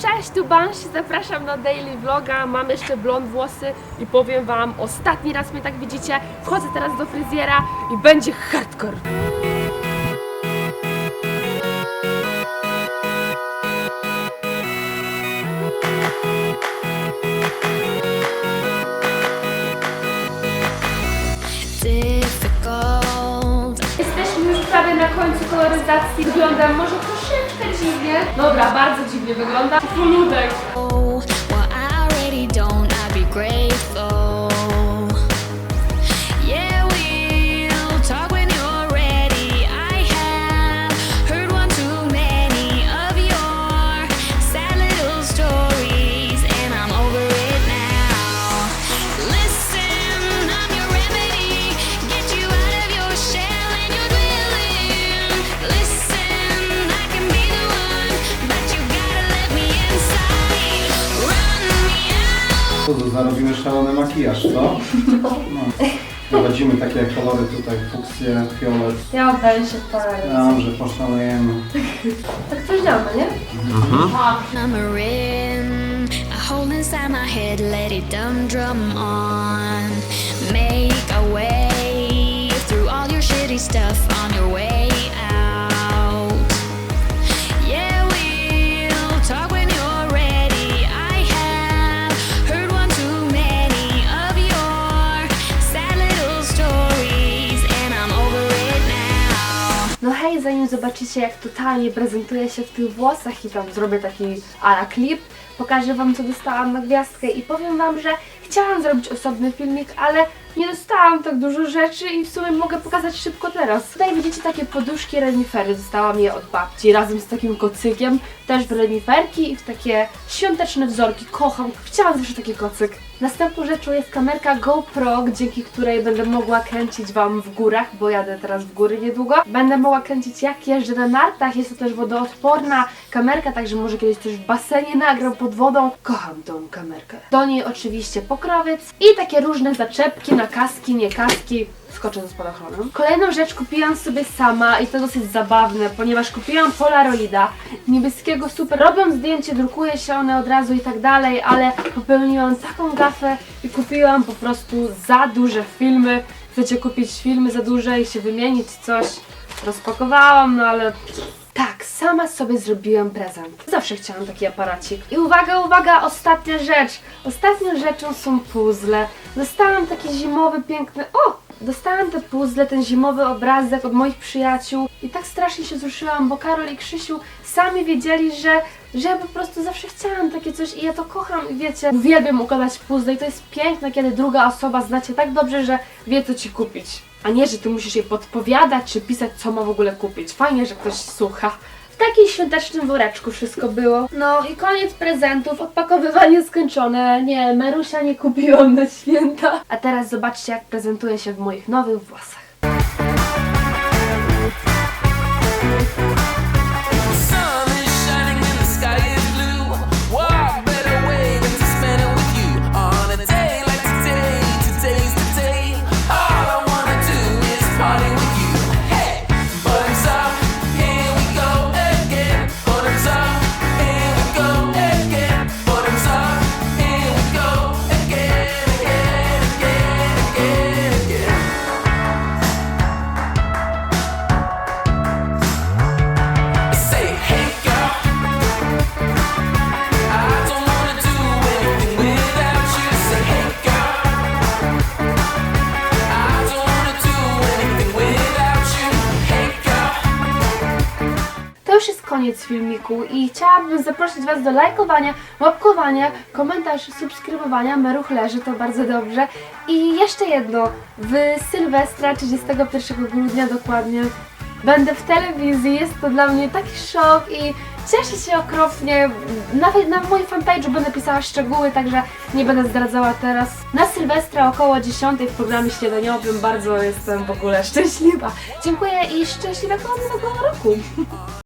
Cześć, tu Banshee, zapraszam na daily vloga, mam jeszcze blond włosy i powiem wam, ostatni raz mnie tak widzicie, wchodzę teraz do fryzjera i będzie hardcore. Koloryzacji, wyglądam może troszeczkę dziwnie. Dobra, bardzo dziwnie wygląda. Poludek. Oh, well, I already don't. I'd be grateful. Co szalony makijaż, co? No. Wprowadzimy takie kolory tutaj, fuksję, fiolet. Ja oddaję się w parę. Dobrze, poszalejemy. Tak coś damy, nie? number in. I hold inside my head, let it dum drum on. Make a way through all your shitty stuff zobaczycie jak totalnie prezentuję się w tych włosach i tam zrobię taki ala klip, pokażę wam co dostałam na gwiazdkę i powiem wam, że chciałam zrobić osobny filmik, ale nie dostałam tak dużo rzeczy i w sumie mogę pokazać szybko teraz. Tutaj widzicie takie poduszki renifery, dostałam je od babci razem z takim kocykiem, też w reniferki i w takie świąteczne wzorki, kocham, chciałam zawsze taki kocyk. Następną rzeczą jest kamerka GoPro, dzięki której będę mogła kręcić Wam w górach, bo jadę teraz w góry niedługo. Będę mogła kręcić jak jeżdżę na nartach, jest to też wodoodporna kamerka, także może kiedyś też w basenie nagram pod wodą. Kocham tą kamerkę. Do niej oczywiście pokrowiec i takie różne zaczepki na kaski, nie kaski. Skoczę ze spadochronem. Kolejną rzecz kupiłam sobie sama i to dosyć zabawne, ponieważ kupiłam Polaroida niebieskiego super. Robiąc zdjęcie, drukuje się one od razu i tak dalej, ale popełniłam taką gafę i kupiłam po prostu za duże filmy. Chcecie kupić filmy za duże i się wymienić coś? Rozpakowałam, no ale tak, sama sobie zrobiłam prezent. Zawsze chciałam taki aparacik. I uwaga, uwaga, ostatnia rzecz. Ostatnią rzeczą są puzzle. Dostałam taki zimowy, piękny... O! Dostałam te puzzle, ten zimowy obrazek od moich przyjaciół i tak strasznie się wzruszyłam, bo Karol i Krzysiu sami wiedzieli, że, że ja po prostu zawsze chciałam takie coś i ja to kocham i wiecie, uwielbiam układać puzzle i to jest piękne, kiedy druga osoba znacie tak dobrze, że wie co ci kupić. A nie, że ty musisz jej podpowiadać czy pisać, co ma w ogóle kupić. Fajnie, że ktoś słucha. Takim świątecznym woreczku wszystko było. No i koniec prezentów, odpakowywanie skończone. Nie, Marusia nie kupiłam na święta. A teraz zobaczcie, jak prezentuję się w moich nowych włosach. Koniec filmiku i chciałabym zaprosić Was do lajkowania, łapkowania, komentarzy, subskrybowania. Meruch leży, to bardzo dobrze. I jeszcze jedno, w Sylwestra 31 grudnia dokładnie będę w telewizji. Jest to dla mnie taki szok i cieszę się okropnie. Nawet na moim fanpage'u będę pisała szczegóły, także nie będę zdradzała teraz. Na Sylwestra około 10 w programie śniadaniowym bardzo jestem w ogóle szczęśliwa. Dziękuję i szczęśliwego nowego roku.